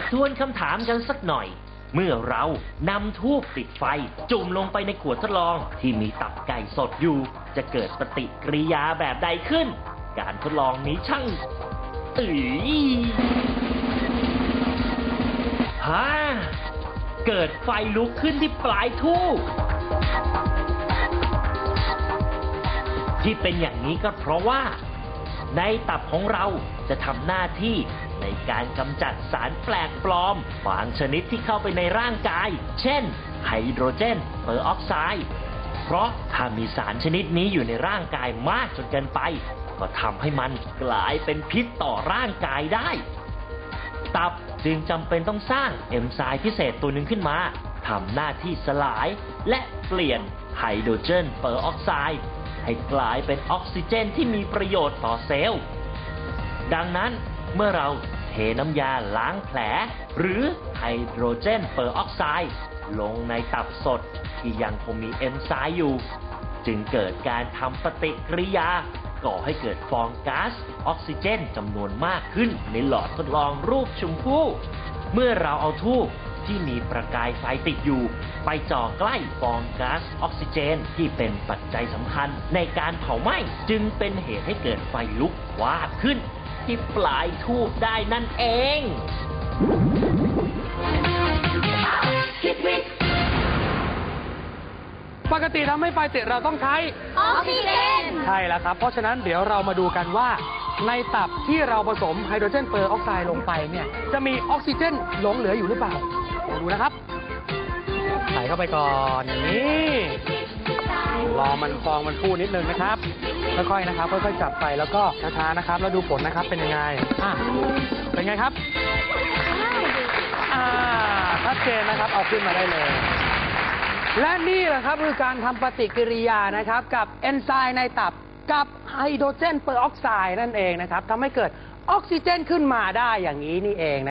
มาทวนคำถามกันสักหน่อย เมื่อเรานำทูบติดไฟ จุ่มลงไปในขวดทดลอง ที่มีตับไก่สดอยู่ จะเกิดปฏิกิริยาแบบใดขึ้น การทดลองนี้ช่างเอ๋ยฮ่าเกิดไฟลุกขึ้นที่ปลายทูบที่เป็นอย่างนี้ก็เพราะว่า ในตับของเราจะทำหน้าที่ ในการกำจัดสารแปลกปลอม บางชนิดที่เข้าไปในร่างกาย เช่น ไฮโดรเจนเปอร์ออกไซด์เพราะถ้ามีสารชนิดนี้อยู่ในร่างกายมากจนเกินไป ก็ทำให้มันกลายเป็นพิษต่อร่างกายได้ ตับจึงจำเป็นต้องสร้างเอนไซม์พิเศษตัวหนึ่งขึ้นมาทำหน้าที่สลายและเปลี่ยนไฮโดรเจนเปอร์ออกไซด์ให้กลายเป็นออกซิเจนที่มีประโยชน์ต่อเซลล์ ดังนั้น เมื่อเราเทน้ำยาล้างแผล หรือไฮโดรเจนเปอร์ออกไซด์ลงในตับสดที่ยังคงมีเอนไซม์อยู่ จึงเกิดการทำปฏิกิริยา ก่อให้เกิดฟองก๊าซออกซิเจนจำนวนมากขึ้นในหลอดทดลองรูปชมพู่ เมื่อเราเอาทูบที่มีประกายไฟติดอยู่ ไปจ่อใกล้ฟองก๊าซออกซิเจนที่เป็นปัจจัยสำคัญในการเผาไหม้จึงเป็นเหตุให้เกิดไฟลุกวาบขึ้น ที่ปลายทูบได้นั่นเองปกติทำให้ไฟติดเราต้องใช้ออกซิเจนใช่แล้วครับ เพราะฉะนั้นเดี๋ยวเรามาดูกันว่า ในตับที่เราผสมไฮโดรเจนเปอร์ออกไซด์ลงไปเนี่ย จะมีออกซิเจนหลงเหลืออยู่หรือเปล่าลองดูนะครับ ใส่เข้าไปก่อนอย่างนี้ รอมันฟองมันฟูนิดนึงนะครับ ค่อยๆนะครับ ค่อยๆจับไปแล้วก็ช้าๆนะครับ แล้วดูผลนะครับเป็นยังไงอะเป็นไงครับอ่าชัดเจนนะครับเอาขึ้นมาได้เลย และนี่แหละครับคือการทำปฏิกิริยานะครับ กับเอนไซม์ในตับกับไฮโดรเจนเปอร์ออกไซด์นั่นเองนะครับทำให้เกิดออกซิเจนขึ้นมาได้อย่างนี้นี่เองนะ